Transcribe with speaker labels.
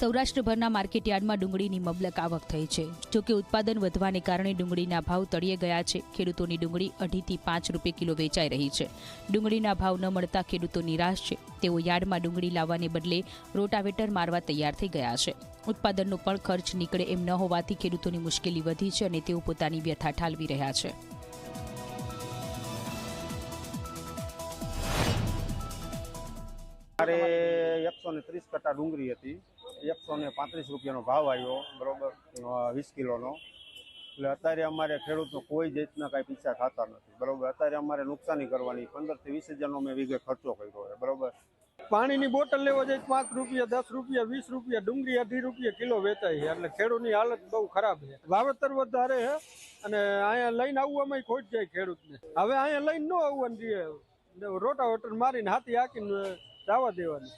Speaker 1: સૌરાષ્ટ્રભરના માર્કેટયાર્ડમાં ડુંગળીની મબલક આવક થઈ છે. જોકે ઉત્પાદન વધવાને કારણે ડુંગળીના ભાવ તળિયે ગયા છે. ખેડૂતોની ડુંગળી અઢીથી પાંચ રૂપિયા કિલો વેચાઈ રહી છે. ડુંગળીના ભાવ ન મળતા ખેડૂતો નિરાશ છે. તેઓ યાર્ડમાં ડુંગળી લાવવાને બદલે રોટાવેટર મારવા તૈયાર થઈ ગયા છે. ઉત્પાદનનો પણ ખર્ચ નીકળે એમ ન હોવાથી ખેડૂતોની મુશ્કેલી વધી છે અને તેઓ પોતાની વ્યથા ઠાલવી રહ્યા છે.
Speaker 2: મારે એકસો ને ત્રીસ કટ્ટા ડુંગળી હતી. એકસો ને પાંત્રીસ રૂપિયાનો ભાવ આવ્યો, બરોબર? વીસ કિલોનો. એટલે અત્યારે અમારે ખેડૂતનો કોઈ જાતના કાંઈ પીછા ખાતા નથી, બરાબર? અત્યારે અમારે નુકસાની કરવાની, પંદરથી વીસ હજારનો મેં વીઘે ખર્ચો કર્યો છે, બરાબર?
Speaker 3: પાણીની બોટલ લેવા જાય પાંચ રૂપિયા, દસ રૂપિયા, વીસ રૂપિયા, ડુંગળી અઢી રૂપિયા કિલો વેચાય છે. એટલે ખેડૂતની હાલત બહુ ખરાબ છે. વાવેતર વધારે છે અને અહીંયા લઈને આવવામાં ખોટ જાય ખેડૂતને. હવે અહીંયા લઈને ન આવવાનું જોઈએ. રોટાવેટર મારીને હાથી હાકીને જવા દેવાની.